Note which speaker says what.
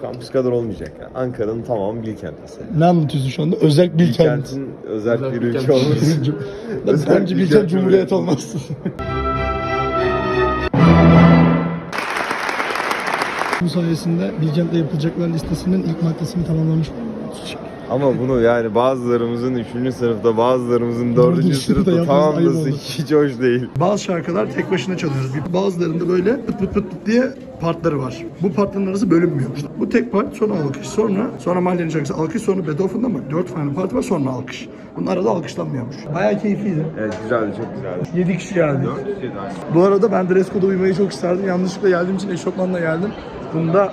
Speaker 1: Kampüs kadar olmayacak ya. Ankara'nın tamamı Bilkent mesela.
Speaker 2: Ne anlatıyorsun şu anda? Özel Bilkent.
Speaker 1: Bilkent'in özel bir ülke olması. Özel
Speaker 2: Bence
Speaker 1: Bilkent
Speaker 2: Bilkent Cumhuriyet olmaz. Bu sayesinde Bilkent'te yapılacaklar listesinin ilk maddesini tamamlamış oluyoruz.
Speaker 1: Ama bunu yani bazılarımızın 3. sınıfta, bazılarımızın 4.
Speaker 2: Dördüncü
Speaker 1: sınıfta
Speaker 2: oldu.
Speaker 1: hiç hoş değil.
Speaker 2: Bazı şarkılar tek başına çalıyoruz. Bazılarında böyle pıt pıt pıt pıt diye partları var. Bu partların arası bölünmüyormuş. Bu tek part sonra alkış. Sonra sonra Mahalleli'nin şarkısı alkış. Sonra Beethoven'da bak dört tane parti var sonra alkış. Bunun arada alkışlanmıyormuş. Bayağı keyifliydi.
Speaker 1: Evet güzeldi, çok güzeldi.
Speaker 2: 7 kişi geldi.
Speaker 1: 4
Speaker 2: Bu arada ben dress code'a uymayı çok isterdim. Yanlışlıkla geldiğim için eşofmanla geldim. Bunda